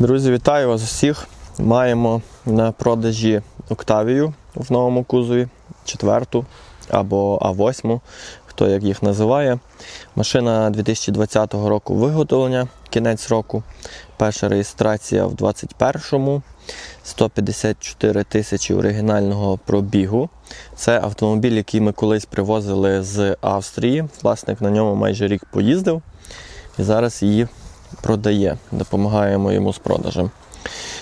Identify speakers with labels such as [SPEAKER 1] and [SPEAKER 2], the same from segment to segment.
[SPEAKER 1] Друзі, вітаю вас усіх. Маємо на продажі Октавію в новому кузові, четверту або А8, хто як їх називає. Машина 2020 року виготовлення, кінець року. Перша реєстрація в 2021-му. 154 тисячі оригінального пробігу. Це автомобіль, який ми колись привозили з Австрії. Власник на ньому майже рік поїздив і зараз її продає. Допомагаємо йому з продажем.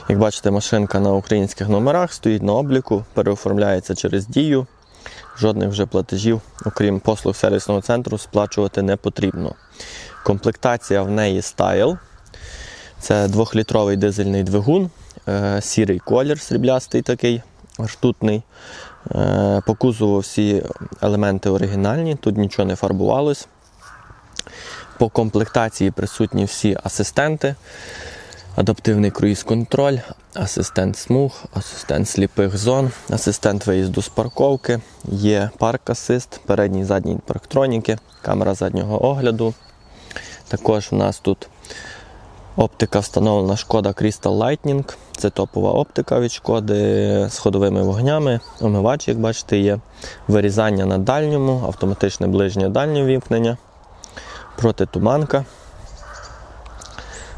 [SPEAKER 1] Як бачите, машинка на українських номерах стоїть на обліку, переоформляється через дію. Жодних вже платежів, окрім послуг сервісного центру, сплачувати не потрібно. Комплектація в неї Style. Це 2-літровий дизельний двигун, е, сірий колір, сріблястий такий, ртутний. Е, По кузову всі елементи оригінальні, тут нічого не фарбувалось. По комплектації присутні всі асистенти, адаптивний круїз-контроль, асистент смуг, асистент сліпих зон, асистент виїзду з парковки, є парк-асист, передній задній парктроніки, камера заднього огляду. Також у нас тут оптика встановлена шкода Crystal Lightning. Це топова оптика від шкоди з ходовими вогнями. Омивач, як бачите, є вирізання на дальньому, автоматичне ближнє дальнє вімкнення протитуманка.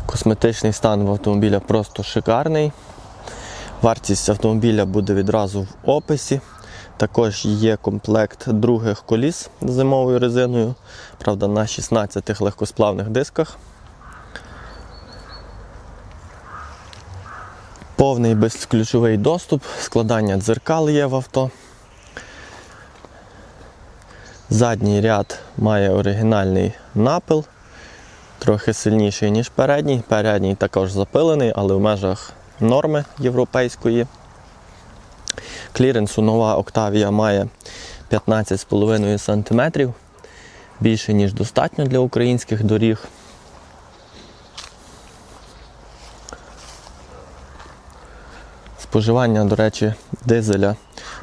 [SPEAKER 1] Косметичний стан в автомобіля просто шикарний. Вартість автомобіля буде відразу в описі. Також є комплект других коліс з зимовою резиною, правда, на 16 легкосплавних дисках. Повний безключовий доступ, складання дзеркал є в авто. Задній ряд має оригінальний напил, трохи сильніший, ніж передній. Передній також запилений, але в межах норми європейської. Кліренсу нова Октавія має 15,5 см, більше, ніж достатньо для українських доріг. Споживання, до речі, дизеля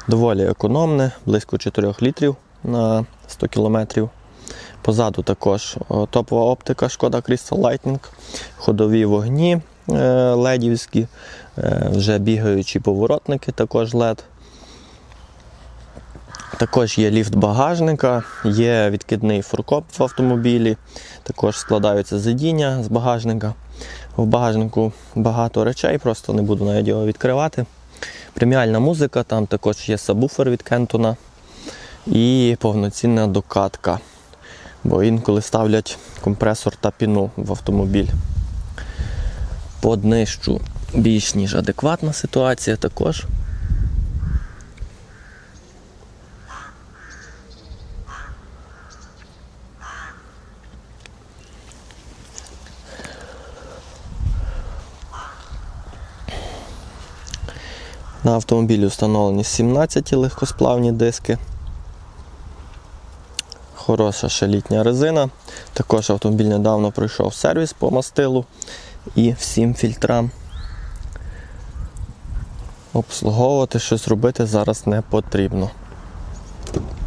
[SPEAKER 1] доволі економне, близько 4 літрів на 100 км. Позаду також топова оптика шкода Crystal Lightning, ходові вогні е, ледівські, е, вже бігаючі поворотники, також LED. Також є ліфт багажника, є відкидний фуркоп в автомобілі, також складаються сидіння з багажника. В багажнику багато речей, просто не буду навіть його відкривати. Преміальна музика, там також є сабвуфер від Кентона і повноцінна докатка. Бо інколи ставлять компресор та піну в автомобіль. По днищу більш ніж адекватна ситуація також. На автомобілі встановлені 17 легкосплавні диски. Хороша ще літня резина. Також автомобіль недавно пройшов сервіс по мастилу і всім фільтрам. Обслуговувати щось робити зараз не потрібно.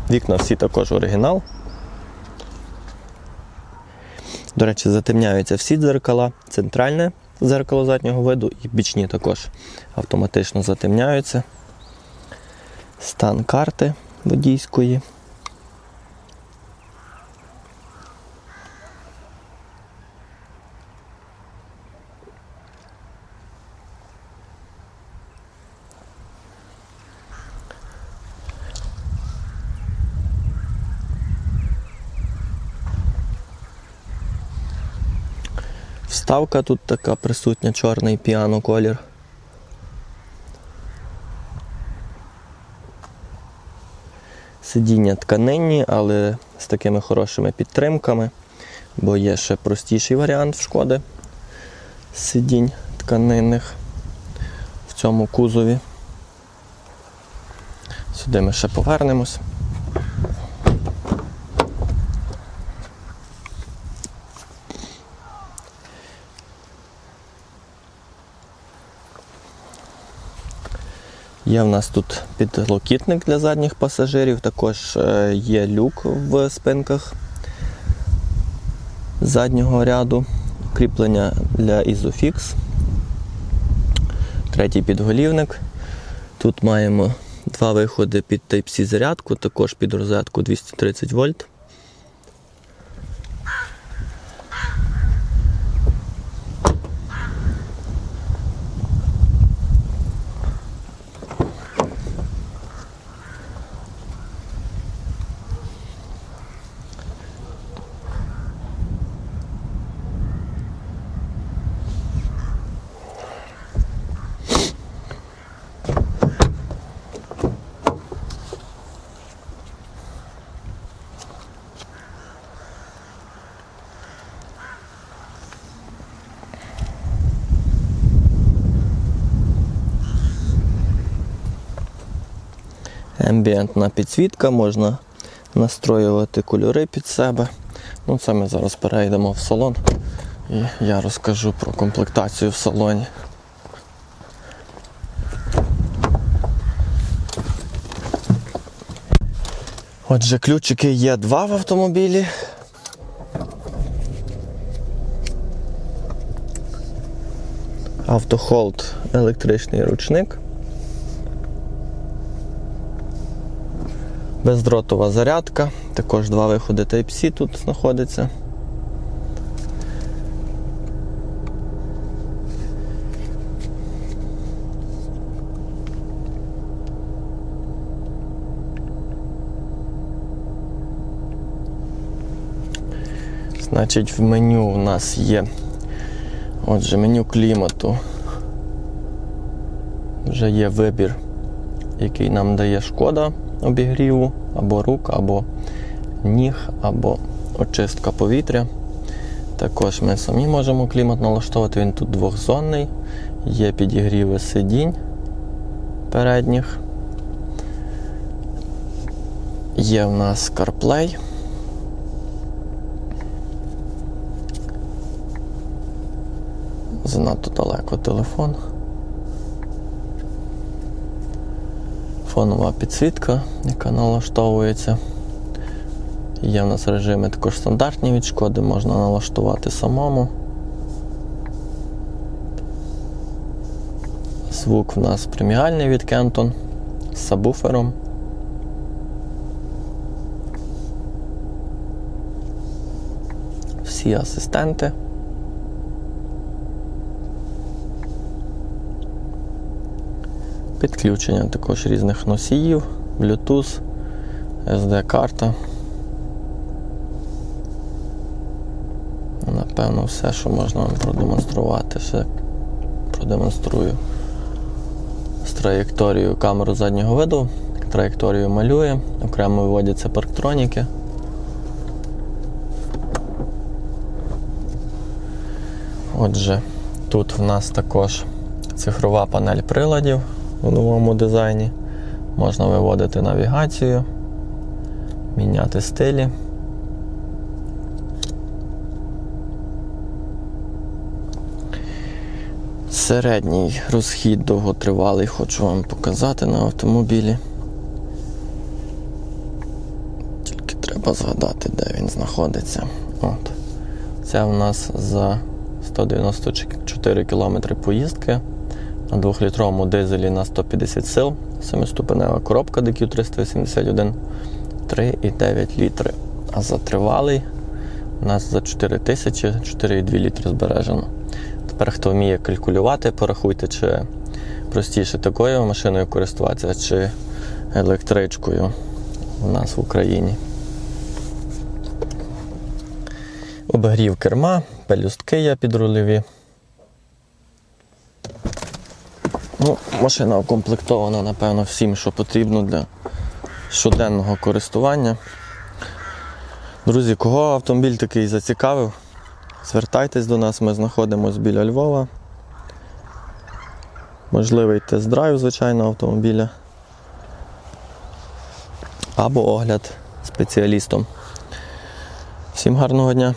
[SPEAKER 1] Вікна всі також оригінал. До речі, затемняються всі дзеркала, центральне дзеркало заднього виду і бічні також автоматично затемняються. Стан карти водійської. Вставка тут така присутня, чорний піано колір. Сидіння тканинні, але з такими хорошими підтримками, бо є ще простіший варіант в шкоди сидінь тканинних в цьому кузові. Сюди ми ще повернемось. Є в нас тут підлокітник для задніх пасажирів, також е, є люк в спинках заднього ряду, кріплення для Isofix. третій підголівник. Тут маємо два виходи під Type-C зарядку, також під розетку 230 вольт. Ембієнтна підсвітка, можна настроювати кольори під себе. Ну, це ми зараз перейдемо в салон і я розкажу про комплектацію в салоні. Отже, ключики є два в автомобілі. Автохолд електричний ручник. Бездротова зарядка, також два виходи Type-C тут знаходиться. Значить, в меню у нас є. Отже, меню клімату. Вже є вибір, який нам дає шкода обігріву, або рук, або ніг, або очистка повітря. Також ми самі можемо клімат налаштовувати, він тут двохзонний, є підігріви сидінь передніх. Є в нас CarPlay. Занадто далеко телефон. Фонова підсвітка, яка налаштовується. Є в нас режими також стандартні від шкоди, можна налаштувати самому. Звук в нас преміальний від Kenton з сабвуфером. Всі асистенти. Підключення також різних носіїв, Bluetooth, SD-карта. Напевно, все, що можна вам продемонструвати, все продемонструю з траєкторією камеру заднього виду, траєкторію малює, окремо виводяться парктроніки. Отже, тут в нас також цифрова панель приладів у новому дизайні. Можна виводити навігацію, міняти стилі. Середній розхід довготривалий хочу вам показати на автомобілі. Тільки треба згадати, де він знаходиться. От. Це у нас за 194 км поїздки на 2-літровому дизелі на 150 сил, 7-ступенева коробка DQ381 3,9 літри. А за тривалий у нас за 4 тисячі 4,2 літри збережено. Тепер, хто вміє калькулювати, порахуйте, чи простіше такою машиною користуватися, чи електричкою у нас в Україні. Обігрів керма, пелюстки є підрульові. Ну, Машина укомплектована, напевно, всім, що потрібно для щоденного користування. Друзі, кого автомобіль такий зацікавив, звертайтесь до нас, ми знаходимося біля Львова. Можливий тест-драйв, звичайно, автомобіля. Або огляд спеціалістом. Всім гарного дня!